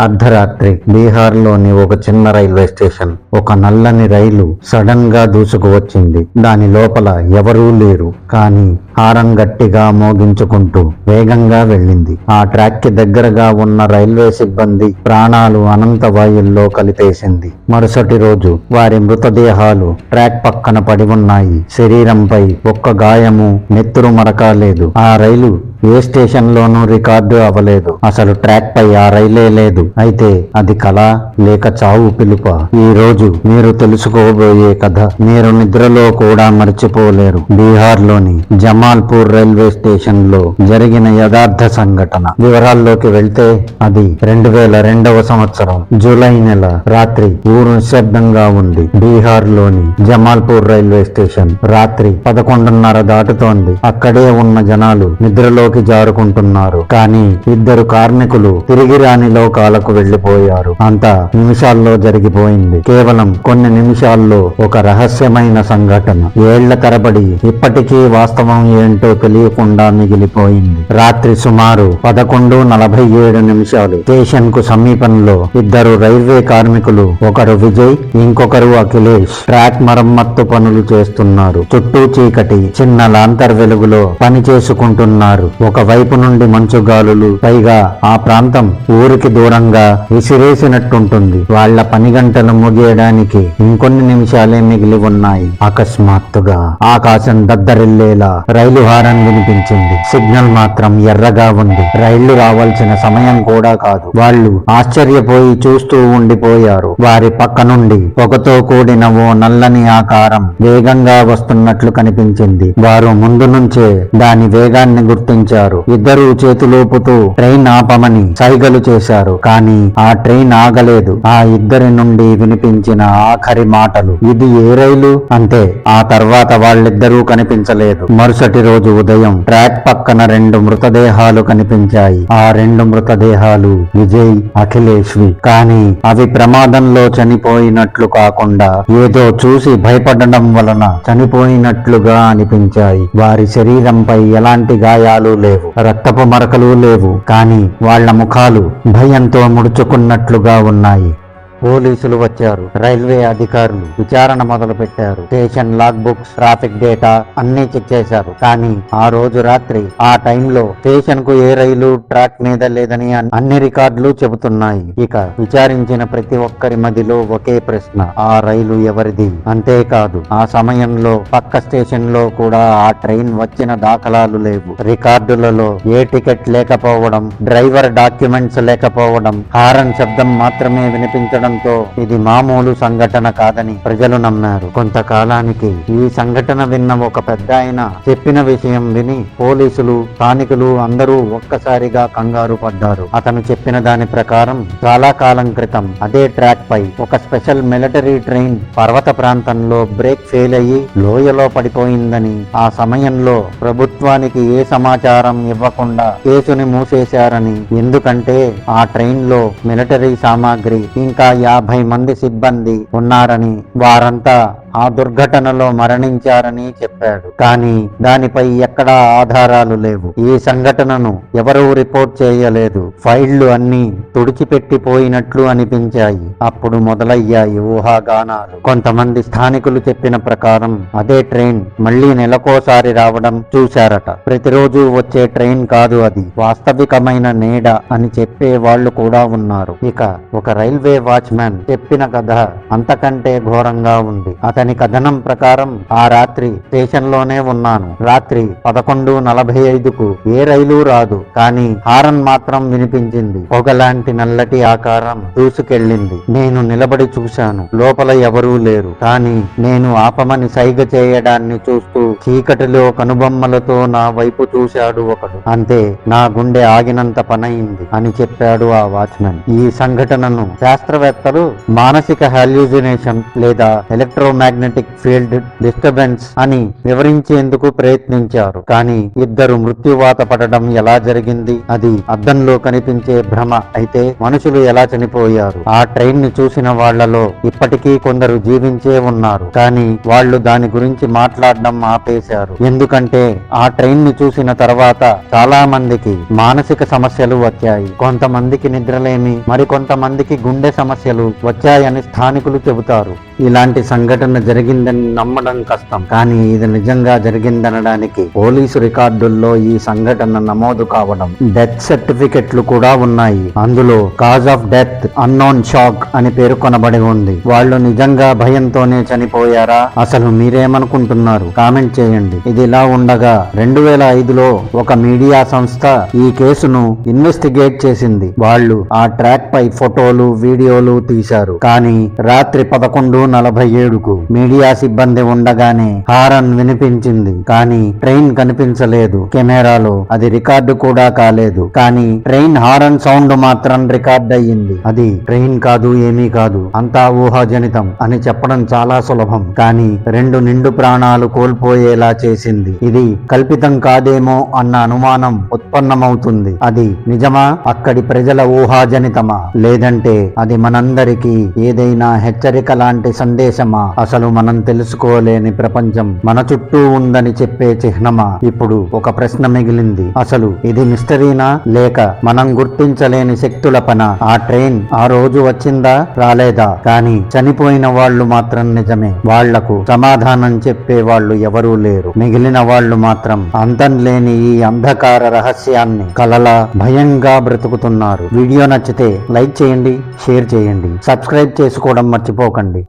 అర్ధరాత్రి బీహార్లోని ఒక చిన్న రైల్వే స్టేషన్ ఒక నల్లని రైలు సడన్గా దూసుకువచ్చింది దాని లోపల ఎవరూ లేరు. కానీ హారం గట్టిగా మోగించుకుంటూ వేగంగా వెళ్ళింది. ఆ ట్రాక్కి దగ్గరగా ఉన్న రైల్వే సిబ్బంది ప్రాణాలు అనంత వాయుల్లో కలిపేసింది. మరుసటి రోజు వారి మృతదేహాలు ట్రాక్ పక్కన పడి ఉన్నాయి. శరీరంపై ఒక్క గాయము నెత్తురు మరక లేదు. ఆ రైలు ఏ స్టేషన్ లోనూ రికార్డు అవ్వలేదు. అసలు ట్రాక్ పై ఆ రైలే లేదు. అయితే అది కళ లేక చావు పిలుప? ఈ రోజు మీరు తెలుసుకోబోయే కథ. మీరు నిద్రలో కూడా మర్చిపోలేరు. బీహార్లోని జమాల్పూర్ రైల్వే స్టేషన్లో జరిగిన యథార్థ సంఘటన. వివరాల్లోకి వెళ్తే అది రెండు వేల రెండవ సంవత్సరం జూలై నెల రాత్రి ఊరు నిశ్శబ్దంగా ఉంది. బీహార్లోని జమాల్పూర్ రైల్వే స్టేషన్ రాత్రి పదకొండున్నర దాటుతోంది. అక్కడే ఉన్న జనాలు నిద్రలోకి జారుకుంటున్నారు. కానీ ఇద్దరు కార్మికులు తిరిగి రాని లోకాలకు వెళ్ళిపోయారు అంతా నిమిషాల్లో జరిగిపోయింది. కేవలం కొన్ని నిమిషాల్లో ఒక రహస్యమైన సంఘటన. ఏళ్ళ తరబడి ఇప్పటికీ వాస్తవం ఏంటో తెలియకుండా మిగిలిపోయింది. రాత్రి సుమారు పదకొండు నలభై ఏడు నిమిషాలు. స్టేషన్కు సమీపంలో ఇద్దరు రైల్వే కార్మికులు ఒకరు విజయ్ ఇంకొకరు అఖిలేష్ ట్రాక్ మరమ్మత్తు పనులు చేస్తున్నారు. చుట్టూ చీకటి చిన్న లాంతర్ వెలుగులో పని చేసుకుంటున్నారు. ఒక వైపు నుండి మంచు గాలులు పైగా ఆ ప్రాంతం ఊరికి దూరంగా విసిరేసినట్టుంటుంది. వాళ్ళ పని గంటలు ముగియడానికి ఇంకొన్ని నిమిషాలే మిగిలి ఉన్నాయి. అకస్మాత్తుగా ఆకాశం దద్దరిల్లేలా రైలు హారన్ వినిపించింది. సిగ్నల్ మాత్రం ఎర్రగా ఉంది. రైళ్ళు రావాల్సిన సమయం కూడా కాదు. వాళ్ళు ఆశ్చర్యపోయి చూస్తూ ఉండిపోయారు. వారి పక్క నుండి పొగతో కూడిన ఓ నల్లని ఆకారం వేగంగా వస్తున్నట్లు కనిపించింది. వారు ముందు నుంచే దాని వేగాన్ని గుర్తించారు ఇద్దరూ చేతులూపుతూ ట్రైన్ ఆపమని సైగలు చేశారు. కానీ ఆ ట్రైన్ ఆగలేదు. ఆ ఇద్దరి నుండి వినిపించిన ఆఖరి మాటలు ఇది ఏ రైలు? అంతే ఆ తర్వాత వాళ్ళిద్దరూ కనిపించలేదు. మరుసటి రోజు ఉదయం ట్రాక్ పక్కన రెండు మృతదేహాలు కనిపించాయి. ఆ రెండు మృతదేహాలు విజయ్ అఖిలేష్వి. కానీ అవి ప్రమాదంలో చనిపోయినట్లు కాకుండా ఏదో చూసి భయపడడం వలన చనిపోయినట్లుగా అనిపించాయి. వారి శరీరంపై ఎలాంటి గాయాలు లేవు. రక్తపు మరకలు లేవు. కానీ వాళ్ళ ముఖాలు భయంతో ముడుచుకున్నట్లుగా ఉన్నాయి. పోలీసులు వచ్చారు. రైల్వే అధికారులు విచారణ మొదలు పెట్టారు station log books traffic data అన్ని చెక్ చేశారు. కానీ ఆ రోజు రాత్రి ఆ టైంలో స్టేషన్కు ఏ రైలు ట్రాక్ మీద లేదని అన్ని రికార్డులు చెబుతున్నాయి. ఇక విచారించిన ప్రతి ఒక్కరి మదిలో ఒకే ప్రశ్న ఆ రైలు ఎవరిది? అంతేకాదు ఆ సమయంలో పక్క స్టేషన్లో కూడా ఆ ట్రైన్ వచ్చిన దాఖలాలు లేవు. రికార్డులలో ఏ టికెట్ లేకపోవడం డ్రైవర్ డాక్యుమెంట్స్ లేకపోవడం హారన్ శబ్దం మాత్రమే వినిపించడం వినిపించడంతో ఇది మామూలు సంఘటన కాదని ప్రజలు నమ్మారు. కొంతకాలానికి ఈ సంఘటన విన్న ఒక పెద్ద ఆయన చెప్పిన విషయం విని పోలీసులు స్థానికులు అందరూ ఒక్కసారిగా కంగారు పడ్డారు. అతను చెప్పిన దాని ప్రకారం చాలా కాలం క్రితం అదే ట్రాక్ పై ఒక స్పెషల్ మిలిటరీ ట్రైన్ పర్వత ప్రాంతంలో బ్రేక్ ఫెయిల్ అయ్యి లోయలో పడిపోయిందని ఆ సమయంలో ప్రభుత్వానికి ఏ సమాచారం ఇవ్వకుండా కేసుని మూసేశారని. ఎందుకంటే ఆ ట్రైన్లో మిలిటరీ సామాగ్రి ఇంకా యాభై మంది సిబ్బంది ఉన్నారని వారంతా ఆ దుర్ఘటనలో మరణించారని చెప్పాడు. కానీ దానిపై ఎక్కడా ఆధారాలు లేవు. ఈ సంఘటనను ఎవరూ రిపోర్ట్ చేయలేదు. ఫైళ్ళు అన్ని తుడిచిపెట్టిపోయినట్లు అనిపించాయి. అప్పుడు మొదలయ్యాయి ఊహాగానాలు. కొంతమంది స్థానికులు చెప్పిన ప్రకారం అదే ట్రైన్ మళ్ళీ నెలకోసారి రావడం చూశారట. ప్రతిరోజు వచ్చే ట్రైన్ కాదు అది. వాస్తవికమైన నీడ అని చెప్పే వాళ్ళు కూడా ఉన్నారు. ఇక ఒక రైల్వే వాచ్మ్యాన్ చెప్పిన కథ అంతకంటే ఘోరంగా ఉంది. అతని కథనం ప్రకారం ఆ రాత్రి స్టేషన్లోనే ఉన్నాను. రాత్రి పదకొండు నలభై ఐదుకు ఏ రైలు రాదు కానీ హారన్ మాత్రం వినిపించింది. పొగలాంటి నల్లటి ఆకారం దూసుకెళ్ళింది. నేను నిలబడి చూశాను. లోపల ఎవరూ లేరు. కానీ నేను ఆపమని సైగ చేయడాన్ని చూస్తూ చీకటిలో కనుబొమ్మలతో నా వైపు చూశాడు ఒకడు. అంతే నా గుండె ఆగినంత పనయింది అని చెప్పాడు ఆ వాచ్మెన్. ఈ సంఘటనను శాస్త్రవేత్తలు మానసిక హాల్యూజినేషన్ లేదా ఎలక్ట్రోమాగ్ ఎలక్ట్రోమాగ్నెటిక్ ఫీల్డ్ డిస్టర్బెన్స్ అని వివరించేందుకు ప్రయత్నించారు. కానీ ఇద్దరు మృత్యువాత పడడం ఎలా జరిగింది అది అద్దంలో కనిపించే భ్రమ అయితే మనుషులు ఎలా చనిపోయారు? ఆ ట్రైన్ని చూసిన వాళ్ళలో ఇప్పటికీ కొందరు జీవించే ఉన్నారు. కానీ వాళ్ళు దాని గురించి మాట్లాడడం ఆపేశారు. ఎందుకంటే ఆ ట్రైన్ని చూసిన తర్వాత చాలా మందికి మానసిక సమస్యలు వచ్చాయి. కొంతమందికి నిద్రలేమి మరికొంతమందికి గుండె సమస్యలు వచ్చాయని స్థానికులు చెబుతారు. ఇలాంటి సంఘటన జరిగిందని నమ్మడం కష్టం. కానీ ఇది నిజంగా జరిగిందనడానికి పోలీసు రికార్డుల్లో ఈ సంఘటన నమోదు కావడం డెత్ సర్టిఫికెట్లు కూడా ఉన్నాయి. అందులో cause of death unknown shock అని పేర్కొనబడి ఉంది. వాళ్ళు నిజంగా భయంతోనే చనిపోయారా? అసలు మీరేమనుకుంటున్నారు? కామెంట్ చేయండి. ఇది ఇలా ఉండగా రెండు వేల ఐదులో ఒక మీడియా సంస్థ ఈ కేసును ఇన్వెస్టిగేట్ చేసింది. వాళ్ళు ఆ ట్రాక్ పై ఫోటోలు వీడియోలు తీశారు. కానీ రాత్రి పదకొండు నలభై ఏడుకు మీడియా సిబ్బంది ఉండగానే హారన్ వినిపించింది. కానీ ట్రైన్ కనిపించలేదు. కెమెరాలో అది రికార్డు కూడా కాలేదు. కానీ ట్రైన్ హారన్ సౌండ్ మాత్రం రికార్డ్ అయ్యింది. అది ట్రైన్ కాదు ఏమీ కాదు. అంతా ఊహాజనితం అని చెప్పడం చాలా సులభం. కానీ రెండు నిండు ప్రాణాలు కోల్పోయేలా చేసింది. ఇది కల్పితం కాదేమో అన్న అనుమానం ఉత్పన్నమవుతుంది. అది నిజమా? అక్కడి ప్రజల ఊహాజనితమా? లేదంటే అది మనందరికీ ఏదైనా హెచ్చరిక లాంటి సందేశమా? అసలు మనం తెలుసుకోలేని ప్రపంచం మన చుట్టూ ఉందని చెప్పే చిహ్నమా? ఇప్పుడు ఒక ప్రశ్న మిగిలింది. అసలు ఇది మిస్టరీనా? లేక మనం గుర్తించలేని శక్తుల పన? ఆ ట్రైన్ ఆ రోజు వచ్చిందా? రాలేదా? కానీ చనిపోయిన వాళ్ళు మాత్రం నిజమే. వాళ్ళకు సమాధానం చెప్పే వాళ్ళు ఎవరూ లేరు. మిగిలిన వాళ్ళు మాత్రం అంతం లేని ఈ అంధకార రహస్యాన్ని కలలా భయంగా బ్రతుకుతున్నారు. వీడియో నచ్చితే లైక్ చేయండి షేర్ చేయండి. సబ్స్క్రైబ్ చేసుకోవడం మర్చిపోకండి.